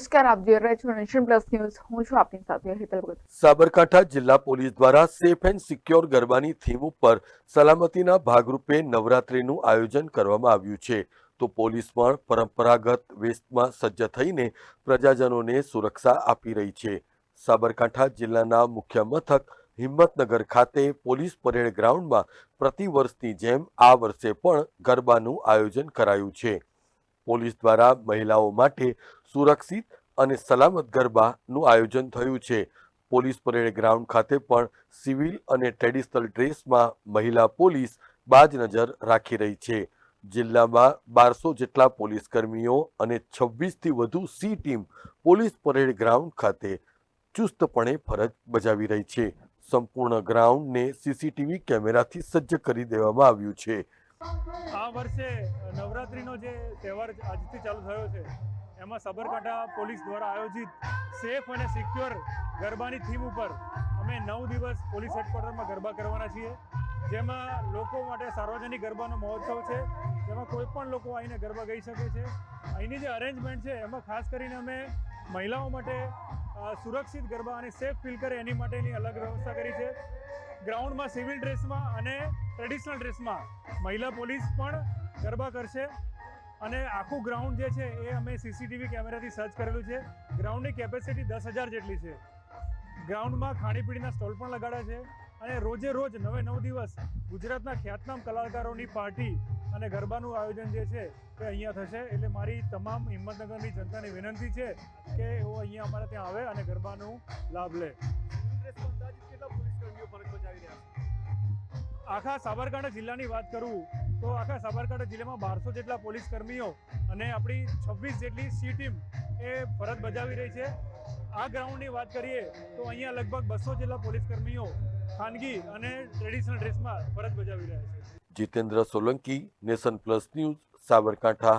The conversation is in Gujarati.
નમસ્કાર, આપ જોઈ રહ્યા છો નેશન પ્લસ ન્યૂઝ. હું છું આપની સાથે હેતલ ભગત. સાબરકાંઠા જિલ્લા પોલીસ દ્વારા સેફ એન્ડ સિક્યોર ગરબાની થીમ ઉપર સલામતીના ભાગરૂપે નવરાત્રીનું આયોજન કરવામાં આવ્યું છે. તો પોલીસ પણ પરંપરાગત વેસ્ટમાં સજ્જ થઈને પ્રજાજનોને સુરક્ષા આપી રહી છે. સાબરકાંઠા જિલ્લાના મુખ્ય મથક હિંમતનગર ખાતે પોલીસ પરેડ ગ્રાઉન્ડમાં પ્રતિ વર્ષની જેમ આ વર્ષે પણ ગરબાનું આયોજન કરાયું છે. પોલીસ દ્વારા મહિલાઓ માટે સુરક્ષિત અને સલામત ગરબાનું આયોજન થયું છે. પોલીસ પરેડ ગ્રાઉન્ડ ખાતે પણ સિવિલ અને ટ્રેડિશનલ ડ્રેસમાં મહિલા પોલીસ બાજ નજર રાખી રહી છે. જિલ્લામાં બારસો જેટલા પોલીસ કર્મીઓ અને છવ્વીસથી વધુ C team police parade ground ખાતે ચુસ્તપણે ફરજ બજાવી રહી છે. સંપૂર્ણ ગ્રાઉન્ડને સીસીટીવી કેમેરાથી સજ્જ કરી દેવામાં આવ્યું છે. આ વર્ષે નવરાત્રિનો જે તહેવાર આજથી ચાલુ થયો છે, એમાં સાબરકાંઠા પોલીસ દ્વારા આયોજિત સેફ અને સિક્યોર ગરબાની થીમ ઉપર અમે નવ દિવસ પોલીસ હેડક્વાર્ટરમાં ગરબા કરવાના છીએ. જેમાં લોકો માટે સાર્વજનિક ગરબાનો મહોત્સવ છે, જેમાં કોઈ પણ લોકો આવીને ગરબા ગઈ શકે છે. અહીંની જે અરેન્જમેન્ટ છે, એમાં ખાસ કરીને અમે મહિલાઓ માટે સુરક્ષિત ગરબા અને સેફ ફીલ કરે એની માટેની અલગ વ્યવસ્થા કરી છે. ગ્રાઉન્ડમાં સિવિલ ડ્રેસમાં અને ટ્રેડિશનલ ડ્રેસમાં મહિલા પોલીસ પણ ગરબા કરશે અને આખું ગ્રાઉન્ડ જે છે એ અમે સીસીટીવી કેમેરાથી સર્ચ કરેલું છે. ગ્રાઉન્ડની કેપેસિટી દસ હજાર જેટલી છે. ગ્રાઉન્ડમાં ખાણીપીણીના સ્ટોલ પણ લગાડ્યા છે અને રોજે રોજ નવે નવ દિવસ ગુજરાતના ખ્યાતનામ કલાકારોની પાર્ટી અને ગરબાનું આયોજન જે છે તે અહીંયા થશે. એટલે મારી તમામ હિંમતનગરની જનતાને વિનંતી છે કે એઓ અહીંયા અમારે ત્યાં આવે અને ગરબાનું લાભ લે. આખા સાબરકાંઠા જિલ્લાની વાત કરું તો આખા સાબરકાંઠા જિલ્લામાં બારસો જેટલા પોલીસ કર્મીઓ અને આપણી છવ્વીસ જેટલી સી ટીમ એ ફરજ બજાવી રહી છે. આ ગ્રાઉન્ડની વાત કરીએ તો અહીંયા લગભગ બસો જેટલા પોલીસ કર્મીઓ ખાનગી અને ટ્રેડિશનલ ડ્રેસમાં ફરજ બજાવી રહ્યા છે. Jitendra Solanki, Nation Plus News, Sabarkantha.